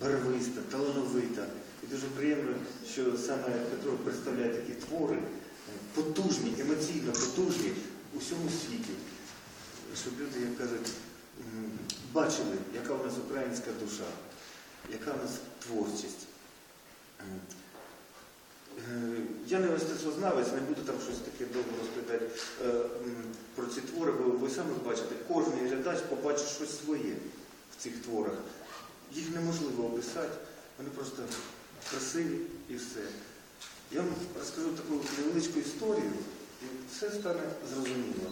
барвиста, талановита. І дуже приємно, що саме Петро представляє такі твори, е, потужні, емоційно потужні у всьому світі. Щоб люди, як кажуть, бачили, яка у нас українська душа, яка у нас творчість. Е, Я не мистецтвознавець, не буду там щось таке довго розповідати е, про ці твори, бо ви самі бачите, кожен глядач побачить щось своє в цих творах. Їх неможливо описати, вони просто красиві і все. Я вам розкажу таку невеличку історію, і все стане зрозуміло.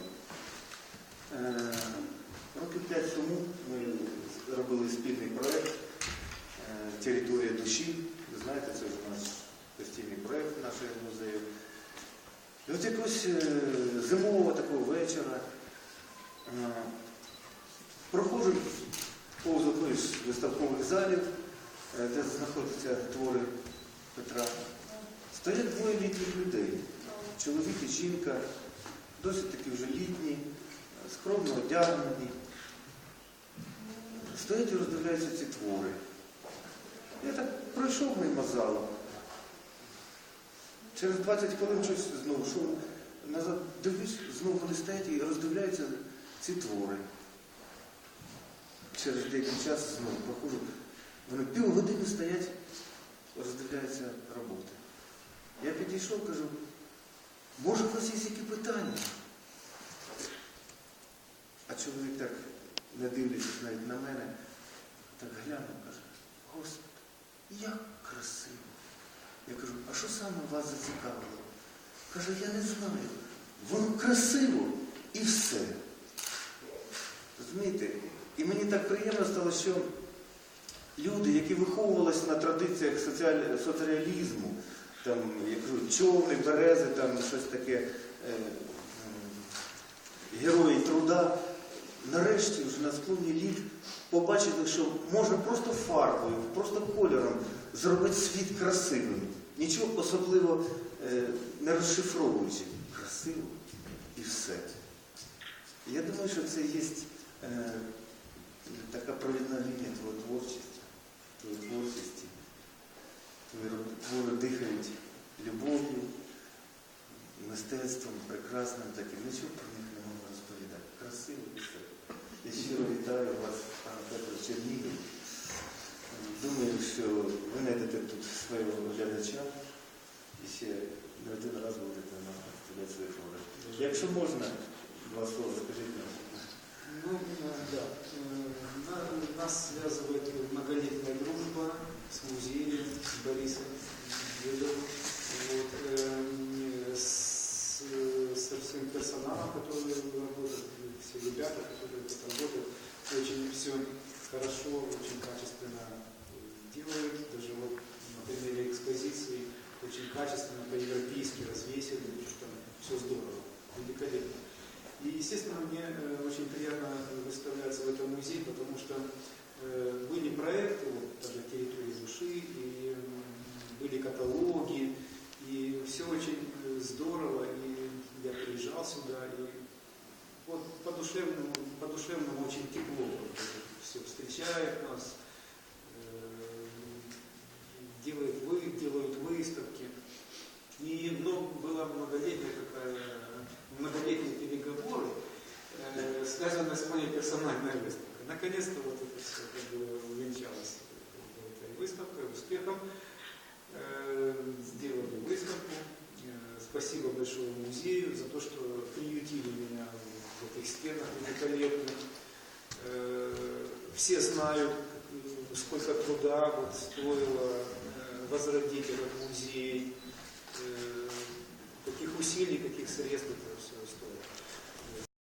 Е, Років п'ять тому ми робили спільний проєкт е, Територія душі. Ви знаєте, це вже наш постійний проєкт нашого музею. І от якось е, зимового такого вечора повз одну із виставкових залів, е, де знаходяться твори Петра. Стоять двоє літніх людей. Чоловік і жінка, досить таки вже літні, скромно одягнені. Стоять і роздивляються ці твори. Я так пройшов мимо залу. Через 20 хвилин щось знову йшов назад, дивлюсь, знову вони стоять і роздивляються ці твори. Через деякий час знову проходжу. Вони півгодини стоять, роздивляються роботи. Я підійшов, кажу, може у вас є які питання? А чоловік так, не дивлячись навіть на мене, так глянув, каже, Господи, як красиво. Я кажу, а що саме вас зацікавило? Каже, я не знаю. Воно красиво і все. Розумієте? І мені так приємно стало, що люди, які виховувалися на традиціях соціаль- соцреалізму, там, я кажу, човни, берези, там щось таке, е, герої труда, нарешті вже на склоні літ побачили, що можна просто фарбою, просто кольором зробити світ красивим, нічого особливо е, не розшифровуючи. Красиво і все. Я думаю, що це є е, така провідна лінія твоєї творчості, твоєї творчості. Твої твори дихають любов'ю, мистецтвом, прекрасним таким. Нічого про них не можна розповідати. Красиво і все. Я щиро вітаю вас, пане Петро Чернігів. Думаю, що ви знайдете тут свого глядача і ще не один раз будете нам представляти свої твори. Якщо можна, два слова скажіть нам. Ну, э, да. Э, на- Нас связывает многолетняя дружба с музеем, с Борисом Дедовым, вот, э, с, со всем персоналом, который работает, все ребята, которые тут работают, очень все хорошо, очень качественно делают, даже вот на примере экспозиции очень качественно по-европейски развесили, там все здорово, великолепно. И, естественно, мне очень приятно выставляться в этом музее, потому что э, были проекты, вот, даже территории души, и м, были каталоги, и все очень э, здорово, и я приезжал сюда, и вот по-душевному, по-душевному очень тепло все встречает нас, э, делает вы, делают выставки. И ну, была многолетняя такая, многолетние переговоры, э, связанные с моей персональной выставкой. Наконец-то вот это все как бы увенчалось этой выставкой, успехом. Э, сделали выставку. Э, спасибо большое музею за то, что приютили меня в этих стенах великолепных. Э, все знают, сколько труда вот стоило возродить этот музей, каких усилий, каких средств это все стоит.